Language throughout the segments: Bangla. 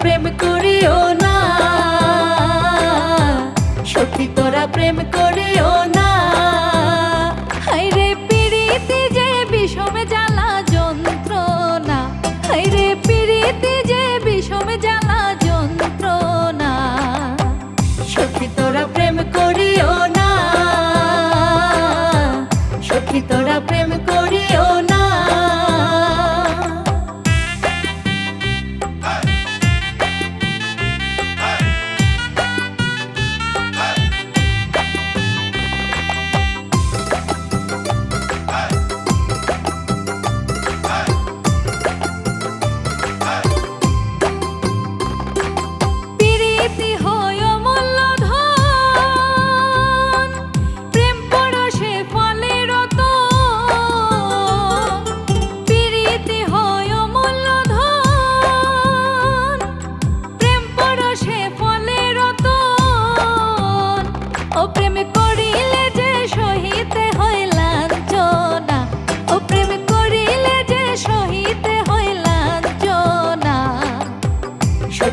প্রেম করিও না। সখী, তোরা প্রেম করিও না। হাইরে পিড়িতে যে বিষম জ্বালা যন্ত্রণা হাইরে পিড়িতে যে বিষম জ্বালা যন্ত্রণা। সখী, তোরা প্রেম করিও না।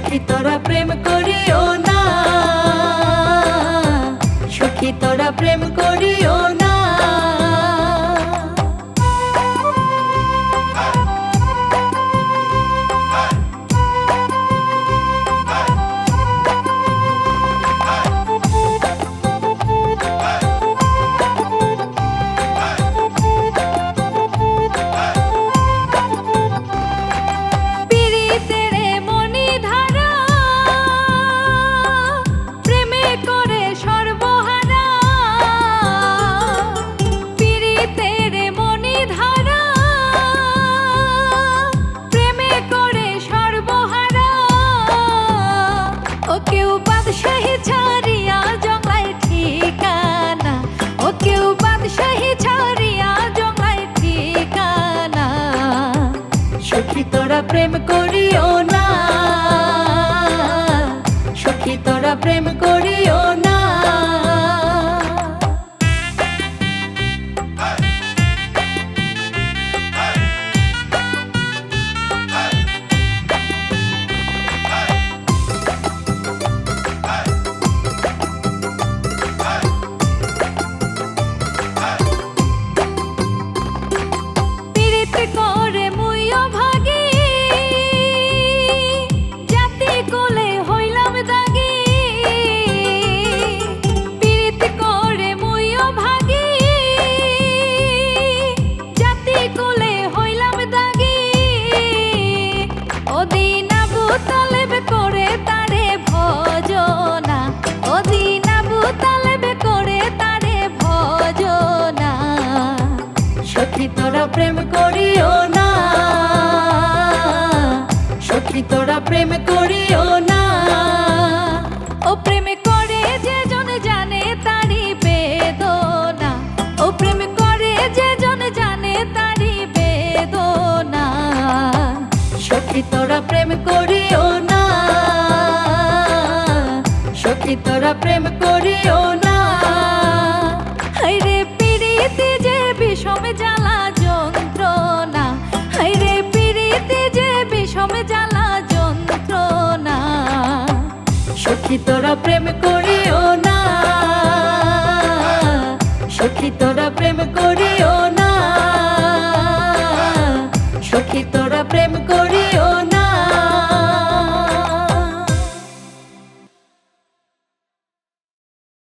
সখী তোরা প্রেম করিও না। সখী তোরা প্রেম করিও না। সখী তোরা প্রেম করিও না। সখী তোরা প্রেম করিও না। প্রেম করিও না। সখী তোরা প্রেম করিও না। ও প্রেম করে যে জন জানে তারি বেদনা। ও প্রেম করে যে জন জানে তারি বেদনা। সখী তোরা প্রেম করিও না। সখী তোরা প্রেম করিও প্রেম করিও না। সখী